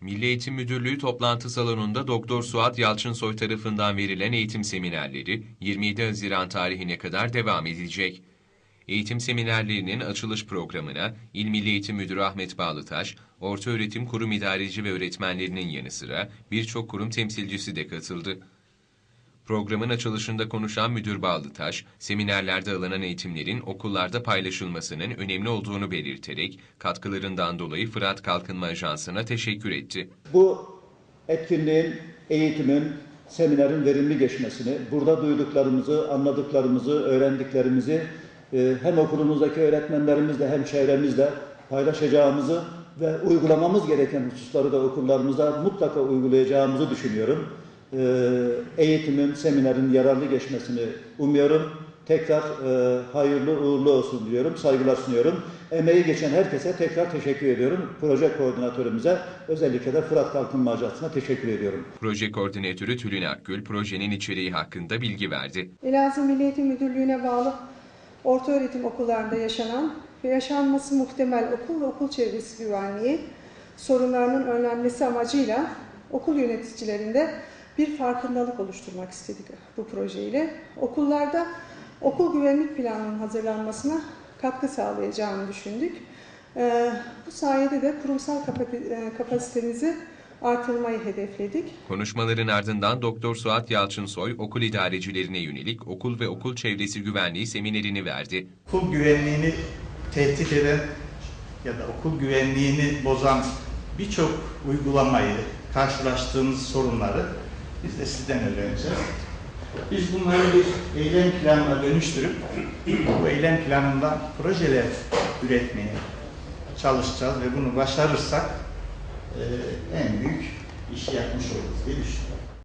Milli Eğitim Müdürlüğü toplantı salonunda Doktor Suat Yalçınsoy tarafından verilen eğitim seminerleri 27 Haziran tarihine kadar devam edecek. Eğitim seminerlerinin açılış programına İl Milli Eğitim Müdürü Ahmet Bağlıtaş, Ortaöğretim Kurum idareci ve öğretmenlerinin yanı sıra birçok kurum temsilcisi de katıldı. Programın açılışında konuşan Müdür Bağlıtaş, seminerlerde alınan eğitimlerin okullarda paylaşılmasının önemli olduğunu belirterek katkılarından dolayı Fırat Kalkınma Ajansı'na teşekkür etti. Bu etkinliğin, eğitimin, seminerin verimli geçmesini, burada duyduklarımızı, anladıklarımızı, öğrendiklerimizi e, hem okulumuzdaki öğretmenlerimizle hem çevremizle paylaşacağımızı ve uygulamamız gereken hususları da okullarımızda mutlaka uygulayacağımızı düşünüyorum. E, Eğitimin, seminerin yararlı geçmesini umuyorum. Tekrar e, hayırlı uğurlu olsun diliyorum, saygılar sunuyorum. Emeği geçen herkese tekrar teşekkür ediyorum. Proje koordinatörümüze, özellikle de Fırat Kalkınma Ajansı'na teşekkür ediyorum. Proje koordinatörü Tülin Akgül, projenin içeriği hakkında bilgi verdi. Elazığ Milli Eğitim Müdürlüğü'ne bağlı ortaöğretim okullarında yaşanan ve yaşanması muhtemel okul ve okul çevresi güvenliği sorunlarının önlenmesi amacıyla okul yöneticilerinde bir farkındalık oluşturmak istedik bu projeyle. Okullarda okul güvenlik planının hazırlanmasına katkı sağlayacağını düşündük. Ee, Bu sayede de kurumsal e, kapasitemizi artırmayı hedefledik. Konuşmaların ardından Doktor Suat Yalçınsoy, okul idarecilerine yönelik okul ve okul çevresi güvenliği seminerini verdi. okul güvenliğini tehdit eden ya da okul güvenliğini bozan birçok uygulamayı, karşılaştığımız sorunları biz de sizden öğreneceğiz. Biz bunları bir eylem planına dönüştürüp bu eylem planından projeler üretmeye çalışacağız ve bunu başarırsak eee, en büyük işi yapmış oluruz diye düşünüyorum.